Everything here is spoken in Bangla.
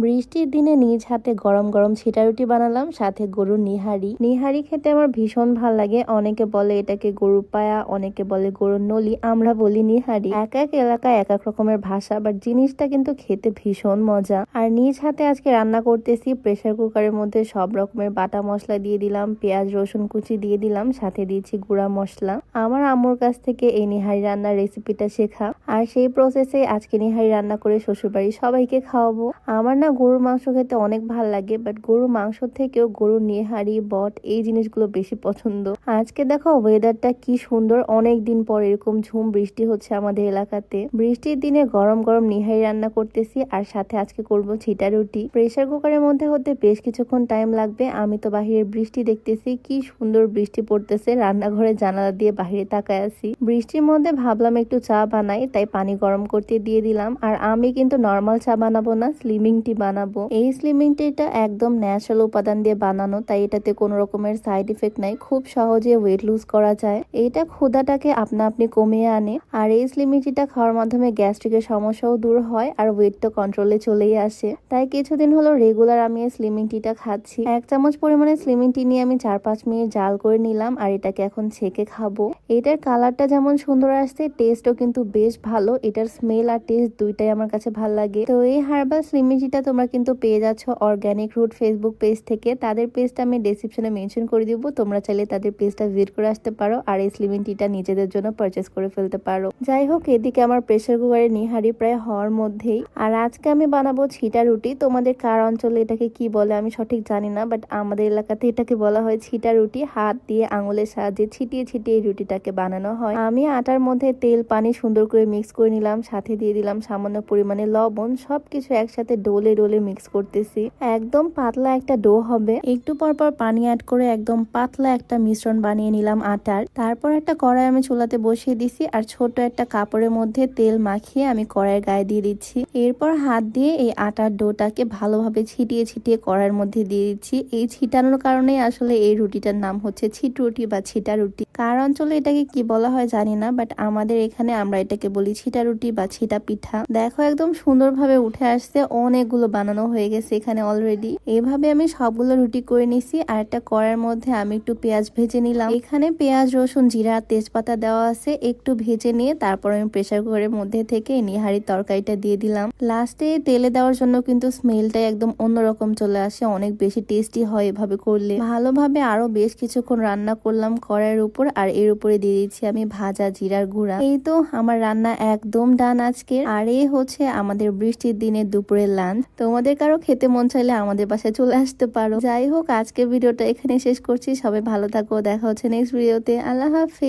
বৃষ্টির দিনে নিজ হাতে গরম গরম ছিটা রুটি বানালাম, সাথে গরুর নিহারি। নিহারি খেতে আমার ভীষণ ভালো লাগে। অনেকে বলে এটাকে গরুর পায়া, অনেকে বলে গরুর নলি। আমরা বলি নিহারি। এক এক এলাকায় এক এক রকমের ভাষা বাট জিনিসটা কিন্তু খেতে ভীষণ মজা। আর নিজ হাতে আজকে রান্না করতেছি প্রেসার কুকারের মধ্যে সব রকমের বাটা মশলা দিয়ে দিলাম, পেঁয়াজ, রসুন কুচি দিয়ে দিলাম, সাথে দিয়েছি গুঁড়া মশলা। আমার আম্মুর কাছ থেকে এই নিহারি রান্নার রেসিপিটা শেখা। আর সেই প্রসেসে আজকে নিহারি রান্না করে শ্বশুরবাড়ি সবাইকে খাওয়াবো। আমার না গরুর মাংস খেতে অনেক ভালো লাগে বাট গরুর মাংস থেকেও গরুর নিহারি, বট এই জিনিসগুলো বেশি পছন্দ। আজকে দেখো ওয়েদারটা কি সুন্দর, অনেক দিন পর এরকম ঝুম বৃষ্টি হচ্ছে আমাদের এলাকাতে। বৃষ্টির দিনে গরম গরম নিহারি রান্না করতেছি, আর সাথে আজকে করব ছিটা রুটি। প্রেসার কুকারের মধ্যে হতে বেশ কিছুক্ষণ টাইম লাগবে, আমি তো বাহিরের বৃষ্টি দেখতেছি, কি সুন্দর বৃষ্টি পড়তেছে রান্নাঘরে জানালা দিয়ে বাহিরে তাকায় আছি। বৃষ্টির মধ্যে ভাবলাম একটু চা বানাই, তাই পানি গরম করতে দিয়ে দিলাম, আর আমি কিন্তু নর্মাল চা বানাবো না স্লিমিং টি বানাবো। এই স্লিমিং টিটা একদম ন্যাচারাল উপাদান দিয়ে বানানো, তাই এটাতে কোনো রকমের সাইড ইফেক্ট নাই, খুব সহজে ওয়েট লুজ করা যায়। এটা ক্ষুদাটাকে আপনা আপনি কমিয়ে আনে, আর এই স্লিমিং টিটা খাওয়ার মাধ্যমে গ্যাস্ট্রিকের সমস্যাও দূর হয়, আর ওয়েট তো কন্ট্রোলে চলেই আসে। তাই কিছুদিন হলো রেগুলার আমি স্লিমিং টিটা খাচ্ছি। এক চামচ পরিমাণে স্লিমিং টি নিয়ে আমি চার পাঁচ মিনিট জাল করে নিলাম, আর এটাকে এখন ছেঁকে খাব। এটার কালারটা যেমন সুন্দর আসছে টেস্টও কিন্তু বেশ ভালো, এটার স্মেল আর টেস্ট দুইটাই আমার কাছে ভালো লাগে। তো এই হার্বাল স্লিমিং টিটা তোমরা কিন্তু পেয়ে যাচ্ছ অর্গানিক রুট ফেসবুক পেজ থেকে। তাদের পেজটা আমি ডেসক্রিপশনে মেনশন করে দিব। তোমরা চাইলে তাদের পেজটা ভিজিট করে আসতে পারো আর এই স্লিমিং টিটা নিজেদের জন্য পারচেস করে ফেলতে পারো। যাই হোক, এদিকে আমার প্রেসার কুকারে নিহারি প্রায় হওয়ার মধ্যেই। আর আজকে আমি বানাবো ছিটা রুটি। তোমাদের কার অঞ্চলে এটাকে কি বলে আমি সঠিক জানি না বাট আমাদের এলাকাতে এটাকে বলা হয় ছিটা রুটি। হাত দিয়ে আঙুলের সাহায্যে ছিটিয়ে ছিটিয়ে রুটিটাকে বানানো হয়। আমি আটার মধ্যে তেল, পানি সুন্দর করে মিক্স করে নিলাম। সাথে দিয়ে দিলাম সামান্য পরিমাণে লবণ। সবকিছু একসাথে ডোলে ডোলে মিক্স করতেছি। একদম পাতলা একটা ডো হবে। একটু পর পর পানি অ্যাড করে একদম পাতলা একটা মিশ্রণ বানিয়ে নিলাম আটার। তারপর একটা কড়াই আমি চুলাতে বসিয়ে দিছি আর ছোট একটা কাপড়ের মধ্যে তেল মাখিয়ে আমি কড়াইয়ের গায়ে দিয়ে দিচ্ছি। এরপর হাত দিয়ে এই আটার ডোটাকে ভালোভাবে ছিটিয়ে ছিটিয়ে কড়াইয়ের মধ্যে দিয়ে দিচ্ছি। এই ছিটানোর কারণে আসলে এই রুটিটার নাম হচ্ছে ছিট রুটি বা ছিটা রুটি। কার অঞ্চলে এটাকে কি বলা হয় জানি না বাট আমাদের এখানে আমরা এটাকে বলি ছিটা রুটি বা ছিটা পিঠা। দেখো একদম সুন্দরভাবে উঠে আসছে অনেকগুলো বানানো হয়ে গেছে এখানে অলরেডি এভাবে আমি সবগুলো রুটি করে নিছি, আর একটা কড়ার মধ্যে আমি একটু পেঁয়াজ ভেজে নিলাম। এখানে পেঁয়াজ, রসুন, জিরা, তেজপাতা দেওয়া আছে, একটু ভেজে নিয়ে তারপর আমি প্রেসার কুকারের মধ্যে থেকে নিহারি তরকারিটা দিয়ে দিলাম। লাস্টে তেলে দেওয়ার জন্য কিন্তু স্মেলটাই একদম অন্যরকম চলে আসে, অনেক বেশি টেস্টি হয় এভাবে করলে। ভালোভাবে আরও বেশ কিছুক্ষণ রান্না করলাম কড়াইয়ের উপর, আর এর উপরে দিয়ে দিচ্ছি আমি ভাজা জিরার গুঁড়া। এই তো আমার রান্না একদম ডান আজকে আর এই হচ্ছে আমাদের বৃষ্টির দিনে দুপুরের লাঞ্চ তোমাদের কারও খেতে মন চাইলে আমাদের বাসায় চলে আসতে পারো। যাই হোক আজকে ভিডিওটা এখানে শেষ করছি। সবাই ভালো থাকো, দেখা হচ্ছে নেক্সট ভিডিওতে আল্লাহ হাফিজ।